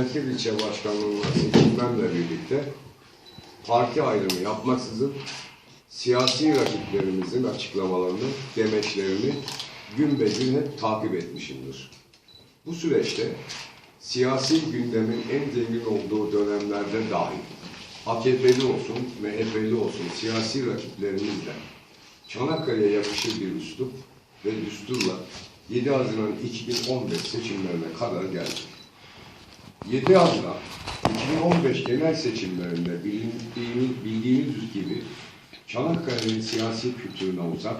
merkez ilçe başkanlığına seçilmemle birlikte parti ayrımı yapmaksızın siyasi rakiplerimizin açıklamalarını, demeçlerini gün be gün hep takip etmişimdir. Bu süreçte siyasi gündemin en zengin olduğu dönemlerde dahi AKP'li olsun, MHP'li olsun siyasi rakiplerimizle Çanakkale'ye yakışır bir üslup ve düsturla 7 Haziran 2015 seçimlerine kadar geldi. 7 Haziran 2015 genel seçimlerinde bilindiğimiz, bildiğimiz gibi Çanakkale'nin siyasi kültürüne uzak,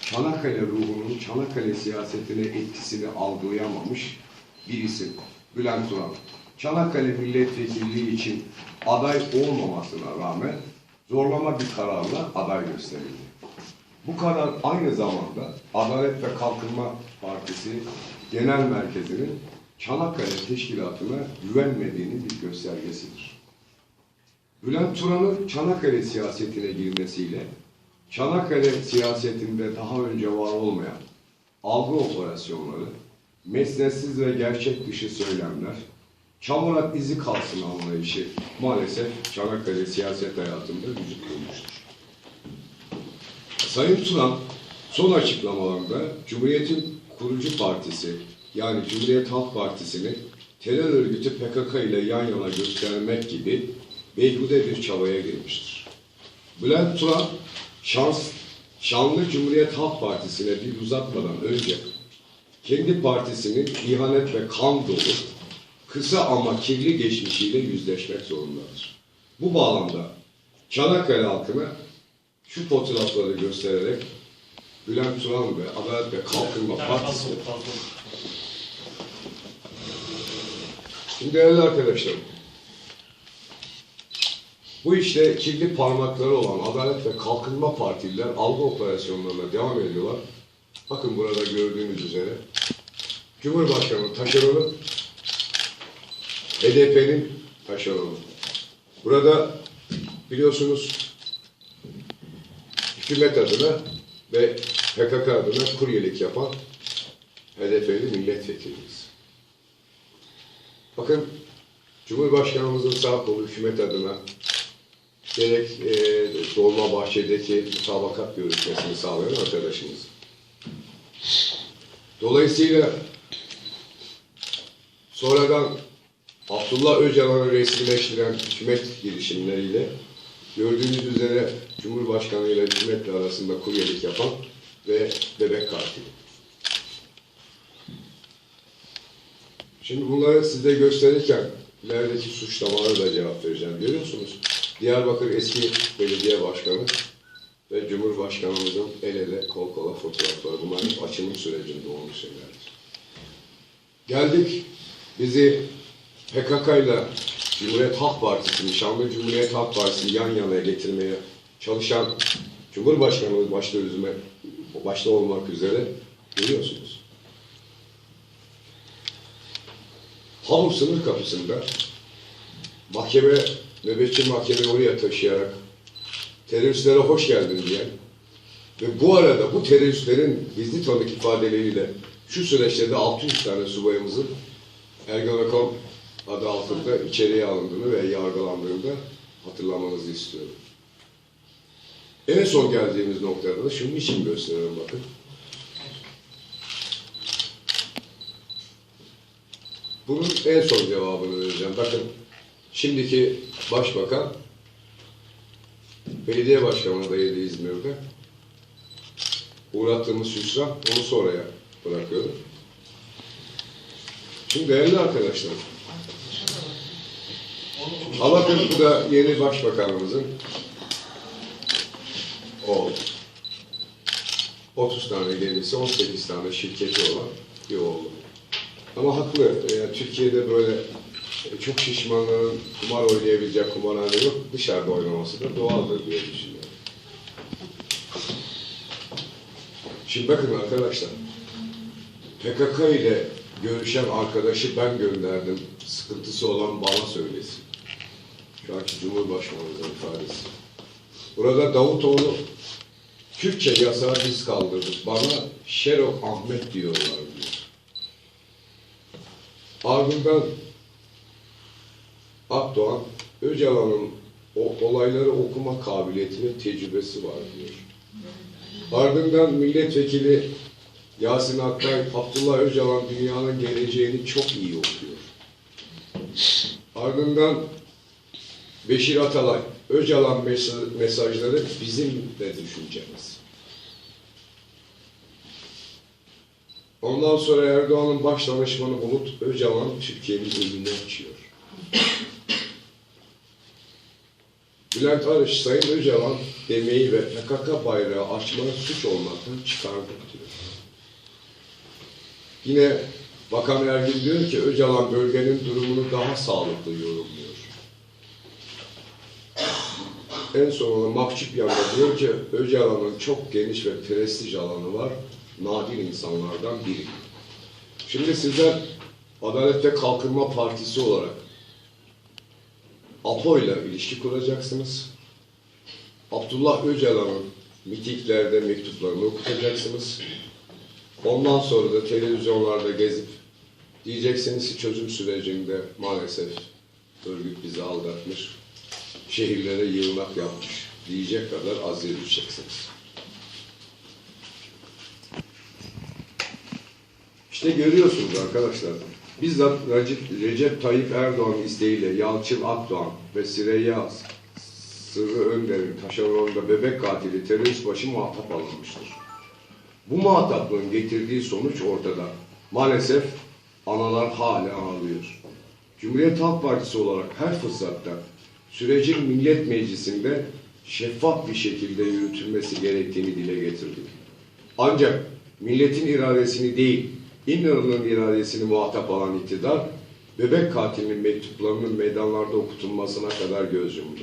Çanakkale ruhunun Çanakkale siyasetine etkisini algılayamamış bir isim. Bülent Turan. Çanakkale milletvekilliği için aday olmamasına rağmen zorlama bir kararla aday gösterildi. Bu karar aynı zamanda Adalet ve Kalkınma Partisi Genel Merkezi'nin Çanakkale Teşkilatı'na güvenmediğinin bir göstergesidir. Bülent Turan'ın Çanakkale siyasetine girmesiyle Çanakkale siyasetinde daha önce var olmayan algı operasyonları, mesnetsiz ve gerçek dışı söylemler, çamurat izi kalsın anlayışı maalesef Çanakkale siyaset hayatında vücut bulmuştur. Sayın Turan son açıklamalarında Cumhuriyet'in kurucu partisi yani Cumhuriyet Halk Partisi'ni terör örgütü PKK ile yan yana göstermek gibi beyhude bir çabaya girmiştir. Bülent Turan şans, şanlı Cumhuriyet Halk Partisi'ne bir uzatmadan önce kendi partisinin ihanet ve kan dolu kısa ama kirli geçmişiyle yüzleşmek zorundadır. Bu bağlamda Çanakkale halkına şu fotoğrafları göstererek Bülent Turan ve Adalet ve Kalkınma Partisi Şimdi değerli arkadaşlarım, bu işte kirli parmakları olan Adalet ve Kalkınma Partililer algı operasyonlarına devam ediyorlar. Bakın burada gördüğünüz üzere Cumhurbaşkanı taşeronu, HDP'nin taşeronu. Burada biliyorsunuz hükümet adına ve PKK adına kuryelik yapan HDP'li milletvekilimiz. Bakın Cumhurbaşkanımızın sağ kolu hükümet adına gerek e, Dolmabahçe'deki mutabakat görüşmesini sağlayan arkadaşımız. Dolayısıyla sonradan Abdullah Öcalan'ı resmileştiren hükümet girişimleriyle gördüğünüz üzere Cumhurbaşkanı ile hükümetle arasında kuryelik yapan ve bebek katili. Şimdi bunları size gösterirken ilerideki suçlamalara da cevap vereceğim. Görüyorsunuz Diyarbakır eski belediye başkanı ve Cumhurbaşkanımızın el ele kol kola fotoğrafları. Bunlar açılım sürecinde olmuş şeylerdir. Geldik bizi PKK ile Cumhuriyet Halk Partisi'ni, Şanlı Cumhuriyet Halk Partisi'ni yan yana getirmeye çalışan Cumhurbaşkanımız başta, üzme, başta olmak üzere görüyorsunuz. Hamur sınır kapısında mahkeme, nöbetçi mahkeme oraya taşıyarak teröristlere hoş geldin diyen ve bu arada bu teröristlerin gizli tanık ifadeleriyle şu süreçte de 600 tane subayımızın Ergenekon adı altında içeriye alındığını ve yargılandığını da hatırlamanızı istiyorum. En son geldiğimiz noktada da şunun için gösteriyorum bakın. Bunun en son cevabını vereceğim. Bakın şimdiki başbakan belediye başkanı adayıydı İzmir'de. Uğrattığımız hüsran onu sonraya bırakıyorum. Şimdi değerli arkadaşlar, Alaturka'da yeni başbakanımızın oğlu. 30 tane gemisi, 18 tane şirketi olan bir oğlu. Ama haklı. Yani Türkiye'de böyle çok şişmanların kumar oynayabilecek kumarhane yok. Dışarıda oynaması da doğaldır diye düşünüyorum. Şimdi bakın arkadaşlar. PKK ile görüşen arkadaşı ben gönderdim. Sıkıntısı olan bana söylesin. Şu anki Cumhurbaşkanımızın ifadesi. Burada Davutoğlu Türkçe yasağı biz kaldırdık. Bana Şerok Ahmet diyorlar diyor. Ardından Akdoğan, Öcalan'ın o olayları okuma kabiliyeti ve tecrübesi var diyor. Ardından milletvekili Yasin Akkay, Abdullah Öcalan dünyanın geleceğini çok iyi okuyor. Ardından Beşir Atalay, Öcalan mes- mesajları bizim de düşüncemiz. Ondan sonra Erdoğan'ın baş danışmanı Bulut Öcalan Türkiye'nin önünü açıyor. Bülent Arış, Sayın Öcalan demeyi ve PKK bayrağı açmanı suç olmaktan çıkardık diyor. Yine Bakan Ergin diyor ki Öcalan bölgenin durumunu daha sağlıklı yorumluyor. En sonunda Mahçup yanında diyor ki Öcalan'ın çok geniş ve prestij alanı var. Nadir insanlardan biri. Şimdi sizler Adalet ve Kalkınma Partisi olarak APO ile ilişki kuracaksınız. Abdullah Öcalan'ın mitiklerde mektuplarını okutacaksınız. Ondan sonra da televizyonlarda gezip diyeceksiniz ki çözüm sürecinde maalesef örgüt bizi aldatmış, şehirlere yığınak yapmış diyecek kadar azıya İşte görüyorsunuz arkadaşlar. Bizzat Recep, Recep Tayyip Erdoğan isteğiyle Yalçın Akdoğan ve Süreyya Sırrı Önder'in taşeronunda bebek katili terörist başı muhatap alınmıştır. Bu muhataplığın getirdiği sonuç ortada. Maalesef analar hala ağlıyor. Cumhuriyet Halk Partisi olarak her fırsatta sürecin Millet Meclisi'nde şeffaf bir şekilde yürütülmesi gerektiğini dile getirdik. Ancak milletin iradesini değil, İnönü'nün iradesini muhatap alan iktidar, bebek katilinin mektuplarının meydanlarda okutulmasına kadar göz yumdu.